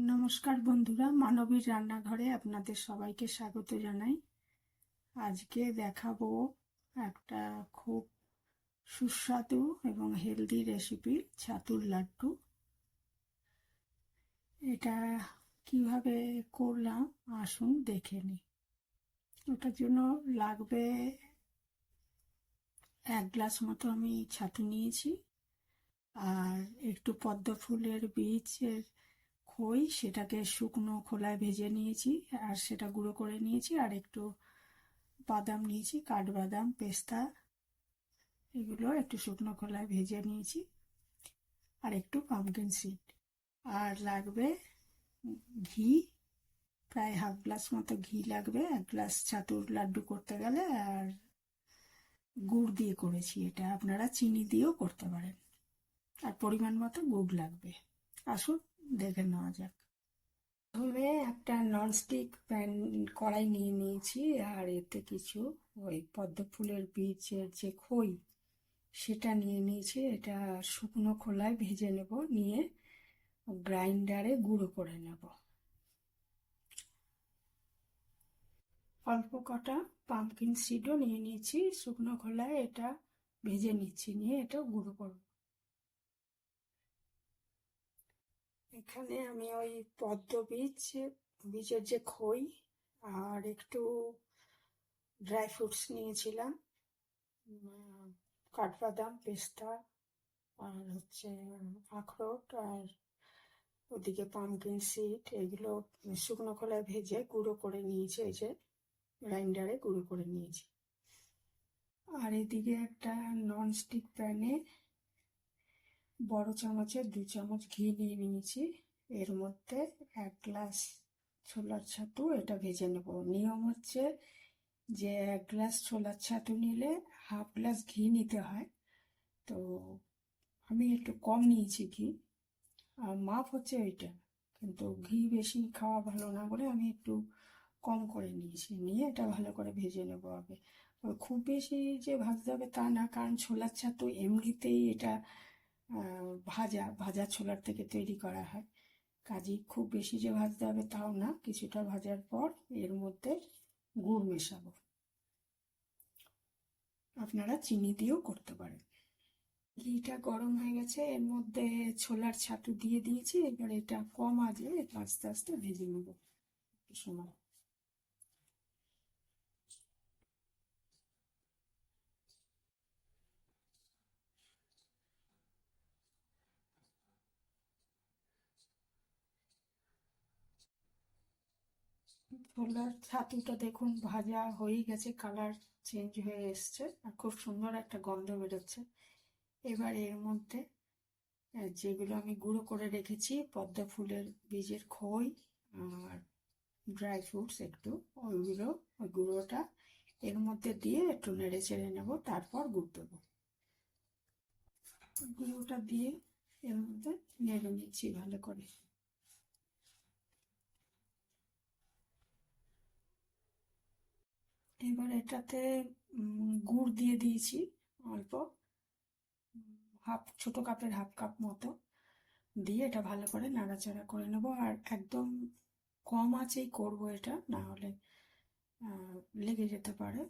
নমস্কার বন্ধুরা, মানবীর রান্নাঘরে আপনাদের সবাইকে স্বাগত জানাই। আজকে দেখাবো একটা খুব সুস্বাদু এবং হেলদি রেসিপি, ছাতুর লাড্ডু। এটা কীভাবে করলাম আসুন দেখে নিই। ওটার জন্য লাগবে এক গ্লাস মতো আমি ছাতু নিয়েছি। আর একটু পদ্ম ফুলের বীজের খই, সেটাকে শুকনো খোলায় ভেজে নিয়েছি, আর সেটা গুঁড়ো করে নিয়েছি, আর একটু বাদাম নিয়েছি, কাঠবাদাম, পেস্তা, এগুলো একটু শুকনো খোলায় ভেজে নিয়েছি, আর একটু পামকিন সিড আর লাগবে ঘি, প্রায় হাফ গ্লাস মতো ঘি লাগবে, এক গ্লাস ছাতুর লাড্ডু করতে গেলে, আর গুড় দিয়ে করেছি এটা, আপনারা চিনি দিয়েও করতে পারেন। আর পরিমাণ মতো গুড় লাগবে। আসুন দেখে নেওয়া যাক। প্রথমে একটা ননস্টিক প্যান কড়াই নিয়ে নিয়েছি, আর এতে কিছু ওই পদ্ম ফুলের বীজের যে খই, সেটা নিয়ে নিয়েছি। এটা শুকনো খোলায় ভেজে নেব, নিয়ে গ্রাইন্ডারে গুঁড়ো করে নেব। অল্প কটা পাম্পকিন সিডও নিয়ে নিয়েছি, শুকনো খোলায় এটা ভেজে নিচ্ছি, নিয়ে এটা গুঁড়ো করব। এখানে আমি ওই পদ্ম বীজ, বীজের যে খই আর একটু ড্রাই ফ্রুটস নিয়েছিলাম কাঠবাদাম, পেস্তা আর হচ্ছে আখরোট আর ওদিকে পামকিন সিড এগুলো শুকনো খোলায় ভেজে গুঁড়ো করে নিয়েছি, এই যে গ্রাইন্ডারে গুঁড়ো করে নিয়েছি। আর এদিকে একটা ননস্টিক প্যানে বড় চামচের দু চামচ ঘি নিয়ে নিয়েছি। এর মধ্যে এক গ্লাস ছোলার ছাতু, এটা ভেজে নেব। নিয়ম হচ্ছে যে এক গ্লাস ছোলার ছাতু নিলে হাফ গ্লাস ঘি নিতে হয়। তো আমি একটু কম নিয়েছি ঘি, আর মাপ হচ্ছে ওইটা কিন্তু ঘি বেশি খাওয়া ভালো না বলে আমি একটু কম করে নিয়েছি। নিয়ে এটা ভালো করে ভেজে নেব আগে। খুব বেশি যে ভাজতে হবে তা না, কারণ ছোলার ছাতু এমনিতেই এটা ভাজা ভাজা ছোলার থেকে তৈরি করা হয়। কাজেই খুব বেশি যে ভাজতে হবে তাও না, কিছুটা ভাজার পর এর মধ্যে গুড় মেশাবো। আপনারা চিনি দিয়েও করতে পারেন। ঘিটা গরম হয়ে গেছে, এর মধ্যে ছোলার ছাতু দিয়ে দিয়েছি, এবার এটা কম আজে আস্তে আস্তে ভেজে নেব। সময়। ছোলার ছাতুটা দেখুন, ভাজা হয়ে গেছে কালার চেঞ্জ হয়ে এসছে আর খুব সুন্দর একটা গন্ধ বেরোচ্ছে। এবার এর মধ্যে যেগুলো আমি গুঁড়ো করে রেখেছি, পদ্ম ফুলের বীজের খই আর ড্রাই ফ্রুটস একটু, ওইগুলো, ওই গুঁড়োটা এর মধ্যে দিয়ে একটু নেড়ে চেড়ে নেব, তারপর গুড় দেবো। গুঁড়োটা দিয়ে এর মধ্যে নেড়ে নিচ্ছি ভালো করে। এবার এটাতে গুড় দিয়ে দিয়েছি অল্প, হাফ, ছোট কাপের হাফ কাপ মতো। দিয়ে এটা ভালো করে নাড়াচাড়া করে নেব আর একদম কম আঁচেই করব এটা, না হলে লেগে যেতে পারে।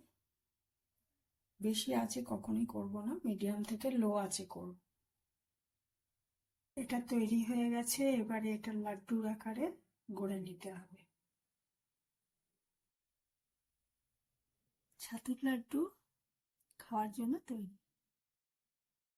বেশি আছে কখনোই করব না, মিডিয়াম থেকে লো আছে করব। এটা তৈরি হয়ে গেছে, এবারে এটা লাড্ডুর আকারে গড়ে নিতে হবে। ছাতুর লাড্ডু খাওয়ার জন্য তৈরি।